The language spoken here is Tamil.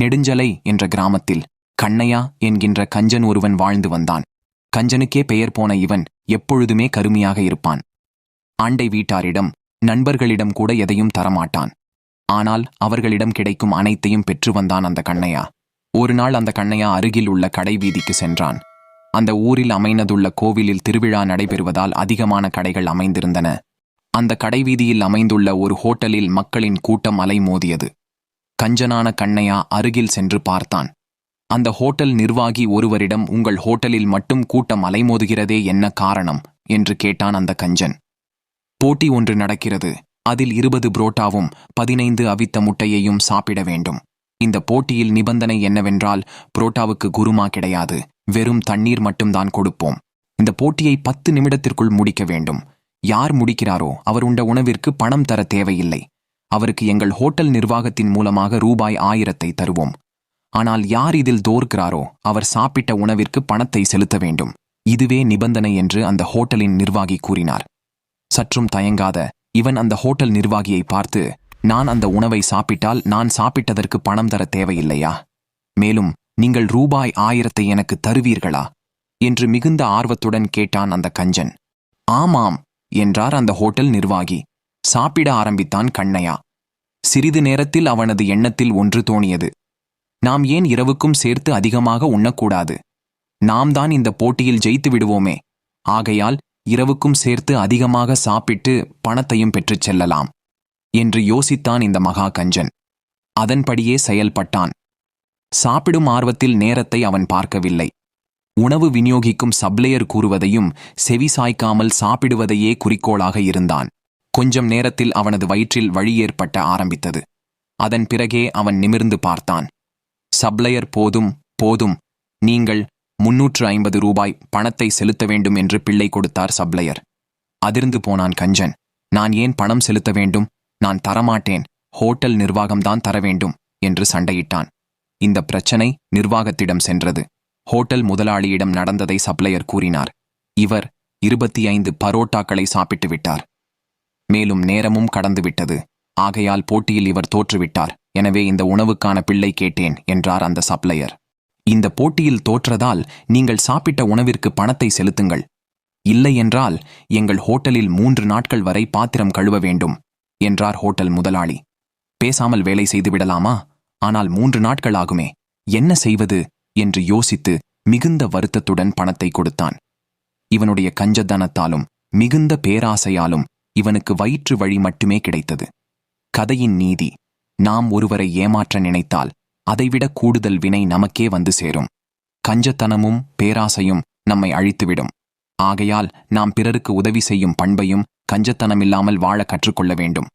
நெடுஞ்சலை என்ற கிராமத்தில் கண்ணையா என்கின்ற கஞ்சன் ஒருவன் வாழ்ந்து வந்தான். கஞ்சனுக்கே பெயர் போன இவன் எப்பொழுதுமே கருமையாக இருப்பான். ஆண்டை வீட்டாரிடம் நண்பர்களிடம் கூட எதையும் தரமாட்டான். ஆனால் அவர்களிடம் கிடைக்கும் அனைத்தையும் பெற்று வந்தான் அந்த கண்ணையா. ஒரு நாள் அந்த கண்ணையா அருகில் உள்ள கடை வீதிக்கு சென்றான். அந்த ஊரில் அமைந்ததுள்ள கோவிலில் திருவிழா நடைபெறுவதால் அதிகமான கடைகள் அமைந்திருந்தன. அந்த கடைவீதியில் அமைந்துள்ள ஒரு ஹோட்டலில் மக்களின் கூட்டம் அலைமோதியது. கஞ்சனான கண்ணையா அருகில் சென்று பார்த்தான். அந்த ஹோட்டல் நிர்வாகி ஒருவரிடம் உங்கள் ஹோட்டலில் மட்டும் கூட்டம் அலைமோதுகிறதே என்ன காரணம்? என்று கேட்டான் அந்த கஞ்சன். போட்டி ஒன்று நடக்கிறது. அதில் இருபது புரோட்டாவும் பதினைந்து அவித்த முட்டையையும் சாப்பிட வேண்டும். இந்த போட்டியில் நிபந்தனை என்னவென்றால் புரோட்டாவுக்கு குருமா கிடையாது. வெறும் தண்ணீர் மட்டும்தான் கொடுப்போம். இந்த போட்டியை பத்து நிமிடத்திற்குள் முடிக்க வேண்டும். யார் முடிக்கிறாரோ அவர் உண்ட உணவிற்கு பணம் தர தேவையில்லை. அவருக்கு எங்கள் ஹோட்டல் நிர்வாகத்தின் மூலமாக ரூபாய் ஆயிரத்தை தருவோம். ஆனால் யார் இதில் தோற்கிறாரோ அவர் சாப்பிட்ட உணவிற்கு பணத்தை செலுத்த வேண்டும். இதுவே நிபந்தனை என்று அந்த ஹோட்டலின் நிர்வாகி கூறினார். சற்றும் தயங்காத இவன் அந்த ஹோட்டல் நிர்வாகியை பார்த்து நான் அந்த உணவை சாப்பிட்டால் நான் சாப்பிட்டதற்கு பணம் தர தேவையில்லையா? மேலும் நீங்கள் ரூபாய் ஆயிரத்தை எனக்கு தருவீர்களா? என்று மிகுந்த ஆர்வத்துடன் கேட்டான் அந்த கஞ்சன். ஆமாம் என்றார் அந்த ஹோட்டல் நிர்வாகி. சாப்பிட ஆரம்பித்தான் கண்ணையா. சிறிது நேரத்தில் அவனது எண்ணத்தில் ஒன்று தோணியது. நாம் ஏன் இரவுக்கும் சேர்த்து அதிகமாக உண்ணக்கூடாது? நாம் தான் இந்த போட்டியில் ஜெயித்து விடுவோமே. ஆகையால் இரவுக்கும் சேர்த்து அதிகமாக சாப்பிட்டு பணத்தையும் பெற்றுச் செல்லலாம் என்று யோசித்தான் இந்த மகா கஞ்சன். அதன்படியே செயல்பட்டான். சாப்பிடும் ஆர்வத்தில் நேரத்தை அவன் பார்க்கவில்லை. உணவு விநியோகிக்கும் சப்ளையர் கூறுவதையும் செவி சாய்க்காமல் சாப்பிடுவதையே குறிக்கோளாக இருந்தான். கொஞ்சம் நேரத்தில் அவனது வயிற்றில் வழி ஏற்பட்ட ஆரம்பித்தது. அதன் பிறகே அவன் நிமிர்ந்து பார்த்தான். சப்ளையர் போதும் போதும். நீங்கள் முன்னூற்று ஐம்பது ரூபாய் பணத்தை செலுத்த வேண்டும் என்று பிள்ளை கொடுத்தார் சப்ளையர். அதிர்ந்து போனான் கஞ்சன். நான் ஏன் பணம் செலுத்த வேண்டும்? நான் தரமாட்டேன். ஹோட்டல் நிர்வாகம்தான் தர வேண்டும் என்று சண்டையிட்டான். இந்த பிரச்சனை நிர்வாகத்திடம் சென்றது. ஹோட்டல் முதலாளியிடம் நடந்ததை சப்ளையர் கூறினார். இவர் இருபத்தி ஐந்து பரோட்டாக்களை சாப்பிட்டு விட்டார். மேலும் நேரமும் கடந்துவிட்டது. ஆகையால் போட்டியில் இவர் தோற்றுவிட்டார். எனவே இந்த உணவுக்கான பிள்ளை கேட்டேன் என்றார் அந்த சப்ளையர். இந்த போட்டியில் தோற்றதால் நீங்கள் சாப்பிட்ட உணவிற்கு பணத்தை செலுத்துங்கள். இல்லை என்றால் எங்கள் ஹோட்டலில் மூன்று நாட்கள் வரை பாத்திரம் கழுவ வேண்டும் என்றார் ஹோட்டல் முதலாளி. பேசாமல் வேலை செய்து விடலாமா? ஆனால் மூன்று நாட்கள் ஆகுமே என்ன செய்வது? என்று யோசித்து மிகுந்த வருத்தத்துடன் பணத்தை கொடுத்தான். இவனுடைய கஞ்சத்தனத்தாலும் மிகுந்த பேராசையாலும் இவனுக்கு வயிற்று வழி மட்டுமே கிடைத்தது. கதையின் நீதி. நாம் ஒருவரை ஏமாற்ற நினைத்தால் அதைவிட கூடுதல் வினை நமக்கே வந்து சேரும். கஞ்சத்தனமும் பேராசையும் நம்மை அழித்துவிடும். ஆகையால் நாம் பிறருக்கு உதவி செய்யும் பண்பையும் கஞ்சத்தனமில்லாமல் வாழ கற்றுக்கொள்ள வேண்டும்.